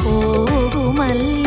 போகுமல்